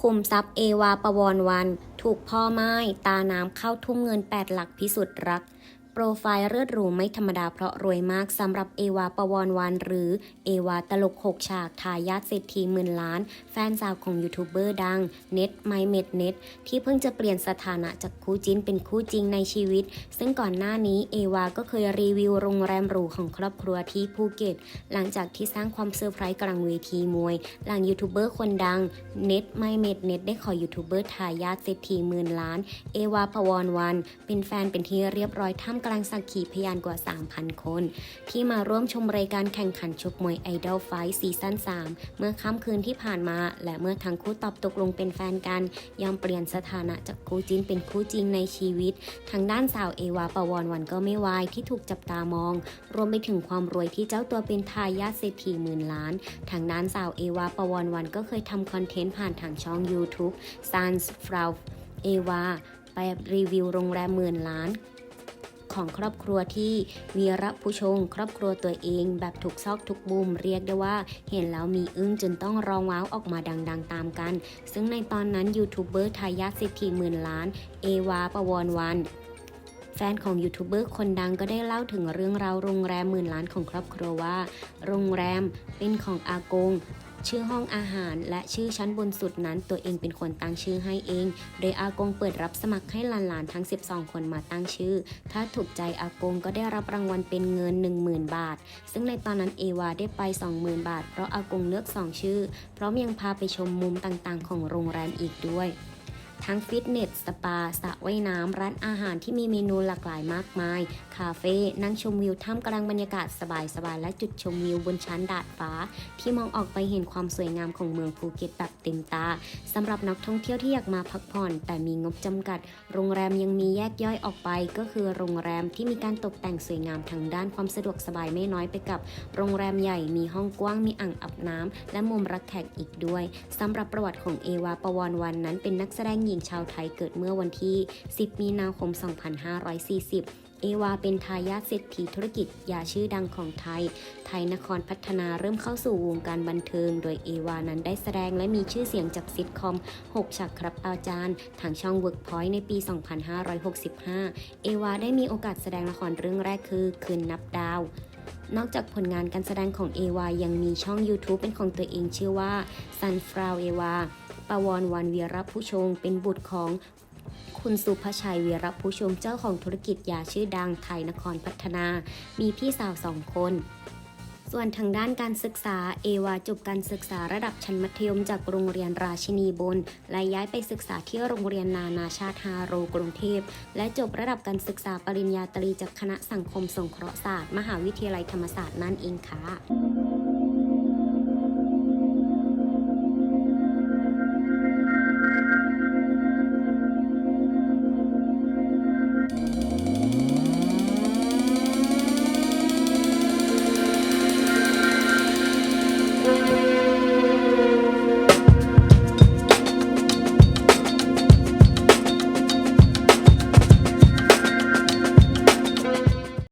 คุมทรัพย์เอวาปวรวัน ถูกพ่อไม้ตาน้ำเข้าทุ่มเงินแปดหลักพิสุทธิ์รัก รไฟล์เลือดหรูไม่ธรรมดาเพราะรวยมากสำหรับเอวาปวรวันหรือเอวาตลกหกฉากทายาทเศรษฐีหมื่นล้าน แฟนสาวของยูทูบเบอร์ดังเน็ตไมเมดเน็ตที่เพิ่งจะเปลี่ยนสถานะจากคู่จิ้นเป็นคู่จริงในชีวิต ซึ่งก่อนหน้านี้เอวาก็เคยรีวิวโรงแรมหรูของครอบครัวที่ภูเก็ต หลังจากที่สร้างความเซอร์ไพรส์กลางเวทีมวย หลังยูทูบเบอร์คนดังเน็ตไมเมดเน็ตได้ขอยูทูบเบอร์ทายาทเศรษฐีหมื่นล้านเอวาพวรวันเป็นแฟนเป็นที่เรียบร้อยท่ามกลางสักขีพยานกว่า 3,000 คน ที่มาร่วมชมรายการแข่งขันชกมวยไอดอลไฟซีซั่น3 เมื่อค่ำคืนที่ผ่านมา และเมื่อทั้งคู่ตอบตกลงเป็นแฟนกันยอมเปลี่ยนสถานะจากคู่จิ้นเป็นคู่จริงในชีวิต ทางด้านสาวเอวาปวรวันก็ไม่วายที่ถูกจับตามอง รวมไปถึงความรวยที่เจ้าตัวเป็นทายาทเศรษฐีหมื่นล้าน ทางด้านสาวเอวาปวรวันก็เคยทำคอนเทนต์ผ่านทางช่อง YouTube Sans f r a u เอวาไปรีวิวโรงแรมหมื่นล้าน ของครอบครัวที่วีระผู้ชง ครอบครัวตัวเอง แบบถูกซอกทุกมุมเรียกได้ว่า เห็นแล้วมีอึ้งจนต้องร้องว้าวออกมาดังๆ ตามกัน ซึ่งในตอนนั้นยูทูบเบอร์ทายาทเศรษฐีหมื่นล้าน เอวาปวรวันแฟนของยูทูบเบอร์คนดังก็ได้เล่าถึงเรื่องราวโรงแรมหมื่นล้านของครอบครัวว่า โรงแรมเป็นของอากง ชื่อห้องอาหาร และชื่อชั้นบนสุดนั้น ตัวเองเป็นคนตั้งชื่อให้เอง โดยอากงเปิดรับสมัครให้หลานๆทั้ง 12 คนมาตั้งชื่อ ถ้าถูกใจอากงก็ได้รับรางวัลเป็นเงิน 10,000 บาท ซึ่งในตอนนั้นเอวาได้ไป 20,000 บาท เพราะอากงเลือก 2 ชื่อ พร้อมยังพาไปชมมุมต่างๆ ของโรงแรมอีกด้วย ทั้งฟิตเนส สปา สระว่ายน้ำ ร้านอาหารที่มีเมนูหลากหลายมากมาย คาเฟ่ นั่งชมวิวท่ามกลางบรรยากาศสบายๆ และจุดชมวิวบนชั้นดาดฟ้า ที่มองออกไปเห็นความสวยงามของเมืองภูเก็ตแบบเต็มตาสำหรับนักท่องเที่ยวที่อยากมาพักผ่อน แต่มีงบจำกัด โรงแรมยังมีแยกย่อยออกไป ก็คือโรงแรมที่มีการตกแต่งสวยงามทางด้านความสะดวกสบายไม่น้อยไปกับ โรงแรมใหญ่มีห้องกว้างมีอ่างอาบน้ำและมุมรับแขกอีกด้วยสำหรับประวัติของเอวาปวรวันนั้นเป็นนักแสดงหญิงชาวไทยเกิดเมื่อวันที่ 10 มีนาคม 2540เอวาเป็นทายาทเศรษฐีธุรกิจยาชื่อดังของไทย ไทยนครพัฒนาเริ่มเข้าสู่วงการบันเทิง โดยเอวานั้นได้แสดงและมีชื่อเสียงจากซิทคอม 6ฉากครับอาจารย์ ทางช่อง Workpoint ในปี 2565 เอวาได้มีโอกาสแสดงละครเรื่องแรกคือ คืนนับดาว นอกจากผลงานการแสดงของเอวายังมีช่อง YouTube เป็นของตัวเองชื่อว่า Sunflower เอวาปวรวันเวีระผู้ชง เป็นบุตรของคุณสุภชัยเวีรผู้ชมเจ้าของธุรกิจยาชื่อดังไทยนครพัฒนา มีพี่สาวสองคน ส่วนทางด้านการศึกษา เอวาจบการศึกษาระดับชั้นมัธยมจากโรงเรียนราชินีบนและย้ายไปศึกษาที่โรงเรียนนานาชาติฮาโรกรุงเทพ และจบระดับการศึกษาปริญญาตรีจากคณะสังคมสงเคราะห์ศาสตร์ มหาวิทยาลัยธรรมศาสตร์นั่นเองค่ะ